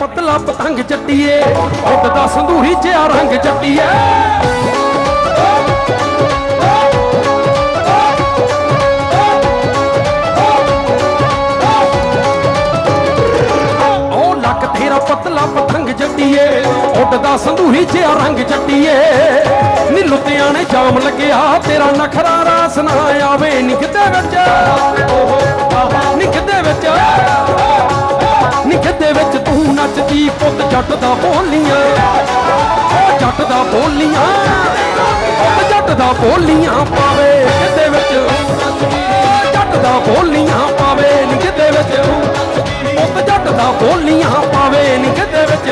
ਪਤਲਾ ਪਤੰਗ ਚੱਟੀਏ ਉੱਡਦਾ ਸੰਧੂਰੀ ਜਿਹਾ ਰੰਗ ਚੱਟੀਏ। ਉਹ ਲੱਕ ਤੇਰਾ ਪਤਲਾ ਪਤੰਗ ਜੱਟੀਏ ਉੱਡਦਾ ਸੰਧੂਰੀ ਜਿਹਾ ਰੰਗ ਜੱਟੀਏ ਨੀ ਲੁੱਟਿਆਂ ਨੇ ਜਾਮ ਲੱਗਿਆ, ਤੇਰਾ ਨਖਰਾ ਰਾਸ ਨਾ ਆਵੇ ਨਿਕਦੇ ਵਿੱਚ। ਨਿਕਦੇ ਵਿੱਚ। ਨਿਕਦੇ ਵਿੱਚ ਤੂੰ ਨੱਚਦੀ ਪੁੱਤ ਜੱਟ ਦਾ ਬੋਲੀਆਂ। ਉਹ ਜੱਟ ਦਾ ਬੋਲੀਆਂ। ਪੁੱਤ ਜੱਟ ਦਾ ਬੋਲੀਆਂ ਪਾਵੇ ਕਿਤੇ ਵਿੱਚ ਜੱਟ ਦਾ ਬੋਲੀਆਂ ਪਾਵੇ ਨਿਕਦੇ ਵਿੱਚ ਪੁੱਤ ਜੱਟ ਦਾ ਬੋਲੀਆਂ ਪਾਵੇ ਨਿਕਦੇ ਵਿੱਚ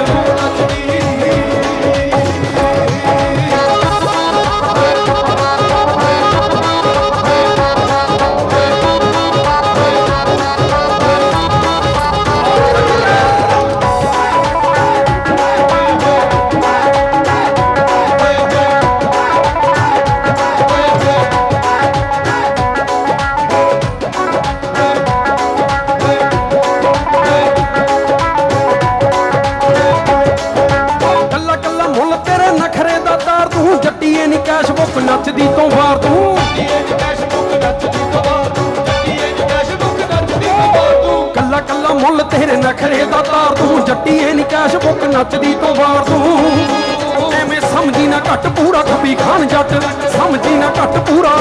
ਮੁੱਲ ਤੇਰੇ ਨਖਰੇ ਦਾ ਤਾਰ ਤੂੰ। ਜੱਟੀਏ ਨੀ ਕੈਸ਼ ਬੁੱਕ ਨੱਚਦੀ ਤੋਂ ਵਾਰ ਤੂੰ। ਐਵੇਂ ਸਮਝੀ ਨਾ ਘੱਟ ਪੂਰਾ ਖੱਬੀ ਖਾਨ ਜੱਟ। ਸਮਝੀ ਨਾ ਘੱਟ ਪੂਰਾ।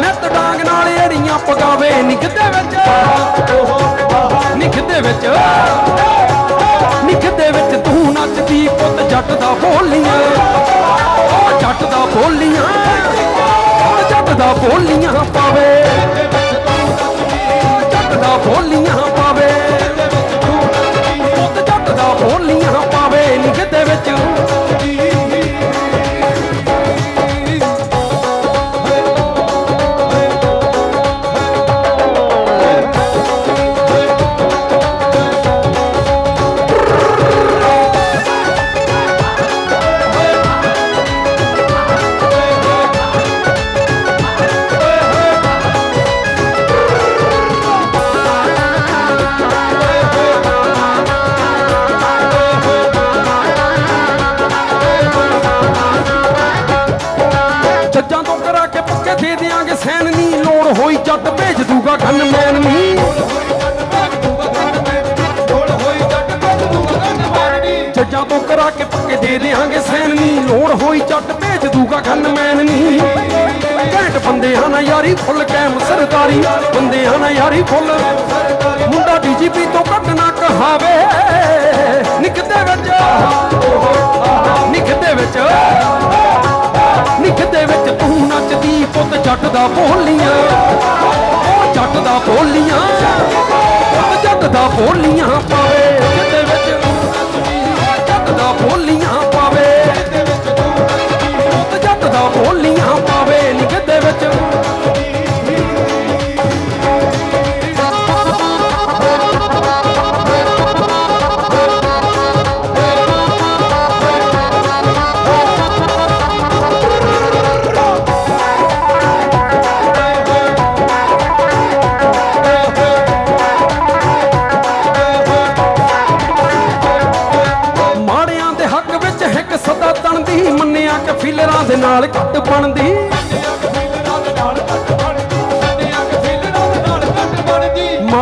ਨਿੱਤ ਡਾਂਗ ਨਾਲ ਏੜੀਆਂ ਪਗਾਵੇ ਨਿਕਦੇ ਵਿੱਚ। ਨਿਕਦੇ ਵਿੱਚ। ਪਾਵੇ ਨਿਕਦੇ ਵਿੱਚ ਹੋਈ ਜੱਟ ਭੇਜ ਦੂਗਾ ਗਨ ਨਹੀਂ ਘੈਂਟ ਬੰਦੇ ਹਨ ਯਾਰੀ ਫੁੱਲ, ਕੈਮ ਸਰਦਾਰੀ ਬੰਦੇ ਹਨ ਯਾਰੀ ਫੁੱਲ, ਮੁੰਡਾ ਡੀਜੀਪੀ ਤੋਂ ਘੱਟ ਨਾ ਕਹਾਵੇ। ਨਿਕਦੇ ਵਿੱਚ ਨਿਕਦੇ ਵਿੱਚ ਨਿੱਖਦੇ ਵਿੱਚ ਤੂੰ ਨੱਚਦੀ ਪੁੱਤ ਜੱਟ ਦਾ ਬੋਲੀਆਂ। ਉਹ ਜੱਟ ਦਾ ਬੋਲੀਆਂ, ਪੁੱਤ ਜੱਟ ਦਾ ਬੋਲੀਆਂ ਪਾਵੇ।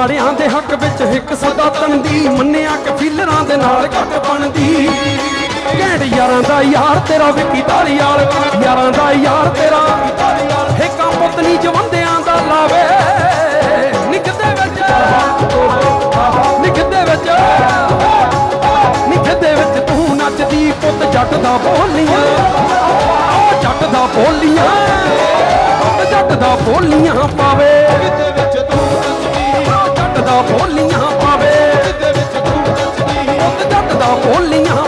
ਮਾੜਿਆਂ ਦੇ ਹੱਕ ਵਿੱਚ ਇੱਕ ਸਦਾ ਤਣਦੀ ਮੰਨਿਆ ਕਿ ਦੇ ਨਾਲ ਘੱਟ ਬਣਦੀ। ਘੈਂਟ ਯਾਰਾਂ ਦਾ ਯਾਰ ਤੇਰਾ ਵਿੱਕੀ ਧਾਲੀਵਾਲ ਯਾਰਾਂ ਦਾ ਯਾਰ ਤੇਰਾ ਹਿੱਕਾਂ ਪੁੱਤਨੀ ਜਵੰਦਿਆਂ ਦਾ ਲਾਵੇ। ਨਿਕਦੇ ਵਿੱਚ ਨਿਕਦੇ ਵਿੱਚ ਨਿੱਖਦੇ ਵਿੱਚ ਤੂੰ ਨੱਚਦੀ ਪੁੱਤ ਜੱਟ ਦਾ ਬੋਲੀਆਂ। ਜੱਟ ਦਾ ਬੋਲੀਆਂ, ਪੁੱਤ ਜੱਟ ਦਾ ਬੋਲੀਆਂ ਪਾਵੇ। ਦਾ ਬੋਲੀਆਂ ਪਾਵੇ ਪੁੱਤ ਜੱਟ ਦਾ ਬੋਲੀਆਂ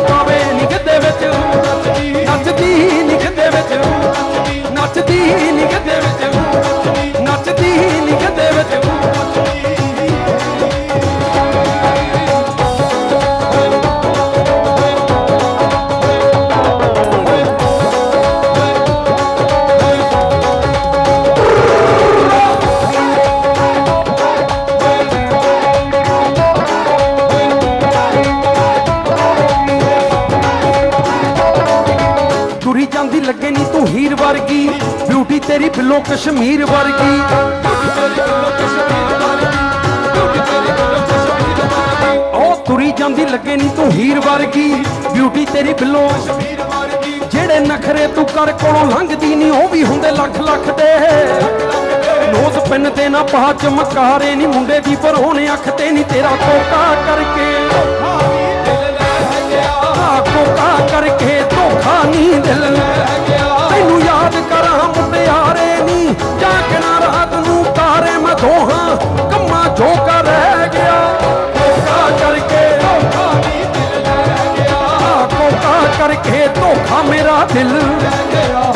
ਕਸ਼ਮੀਰ ਵਰਗੀ। ਉਹ ਤੁਰੀ ਜਾਂਦੀ ਲੱਗੇ ਨੀ ਤੂੰ ਹੀਰ ਵਰਗੀ। ਬਿਊਟੀ ਤੇਰੀ ਬਿੱਲੋ। ਜਿਹੜੇ ਨਖਰੇ ਤੂੰ ਕਰ ਕੋਲੋਂ ਲੰਘਦੀ ਨਹੀਂ ਉਹ ਵੀ ਹੁੰਦੇ ਲੱਖ ਲੱਖ ਦੇ। ਨੋਜ਼ ਪਿੰਨ ਤੇ ਨਾ ਪਾ ਚਮਕਾਰੇ ਨਹੀਂ ਮੁੰਡੇ ਦੀ ਪਰ ਉਹਨੇ ਅੱਖ ਤੇ ਨਹੀਂ ਤੇਰਾ ਕੋਕਾ ਕਰਕੇ ਧੋਖਾ ਮੇਰਾ ਦਿਲ। ਲੈ ਗਿਆ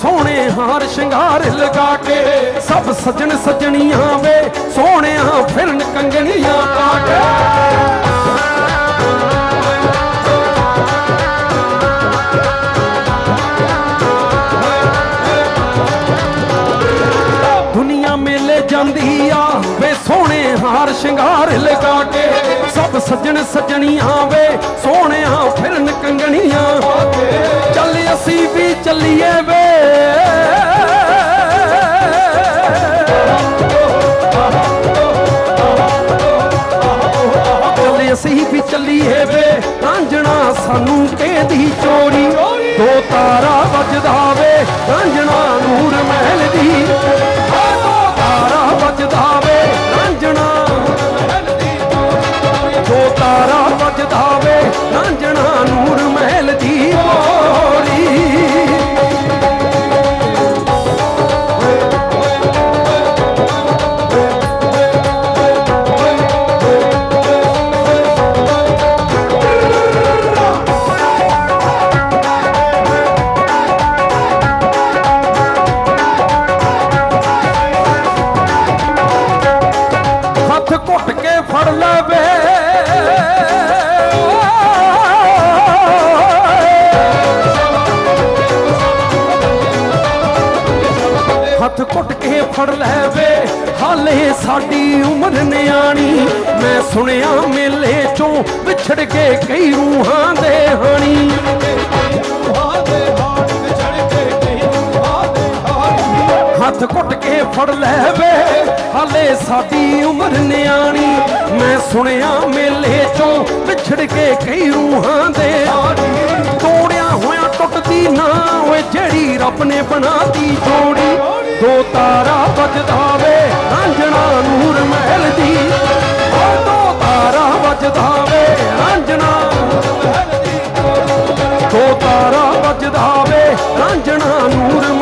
ਸੋਹਣੇ ਹਾਰ ਸ਼ਿੰਗਾਰ ਲਗਾ ਕੇ ਸਭ ਸੱਜਣ ਸੱਜਣੀਆਂ ਵੇ ਸੋਹਣਿਆਂ ਫਿਰਨ ਕੰਗਣੀਆਂ ਪਾ ਕੇ। ਦੁਨੀਆ ਮੇਲੇ ਜਾਂਦੀ ਆ ਵੇ ਸੋਹਣੇ ਹਾਰ ਸ਼ਿੰਗਾਰ ਲਗਾ ਕੇ ਸਭ ਸੱਜਣ ਸੱਜਣੀਆਂ ਵੇ ਸੋਹਣਿਆਂ ਫਿਰਨ ਕੰਗਣੀਆਂ ਚੱਲ ਅਸੀਂ ਵੀ ਚੱਲੀਏ ਵੇ ਸਾਨੂੰ ਕਹਿੰਦੀ ਚੋਰੀ। ਦੋ ਤਾਰਾ ਵੱਜਦਾ ਵੇ ਰਾਂਝਣਾ ਹੱਥ ਘੁੱਟ ਕੇ ਫੜ ਲੈ ਵੇ ਹਾਲੇ ਸਾਡੀ ਉਮਰ ਨਿਆਣੀ, ਮੈਂ ਸੁਣਿਆ ਮੇਲੇ ਚੋਂ ਵਿਛੜ ਕੇ ਕਈ ਰੂਹਾਂ ਦੇ ਹਾਣੀ। ਹੱਥ ਘੁੱਟ ਕੇ ਫੜ ਲੈ ਵੇ ਹਾਲੇ ਸਾਡੀ ਉਮਰ ਨਿਆਣੀ, ਮੈਂ ਸੁਣਿਆ ਮੇਲੇ ਚੋਂ ਵਿਛੜ ਕੇ ਕਈ ਰੂਹਾਂ ਦੇ ਤੋੜਿਆ ਹੋਇਆ ਟੁੱਟਦੀ ਨਾ ਓਏ ਜਿਹੜੀ ਰੱਬ ਨੇ ਬਣਾਤੀ ਜੋੜੀ। ਦੋ ਤਾਰਾ ਵੱਜਦਾ ਵੇ ਰਾਂਝਣਾ ਨੂਰ ਮਹਿਲ ਦੀ। ਦੋ ਤਾਰਾ ਵੱਜਦਾ ਵੇ ਰਾਂਝਣਾ ਦੋ। ਤਾਰਾ ਵੱਜਦਾ ਵੇ ਰਾਂਝਣਾ ਨੂਰ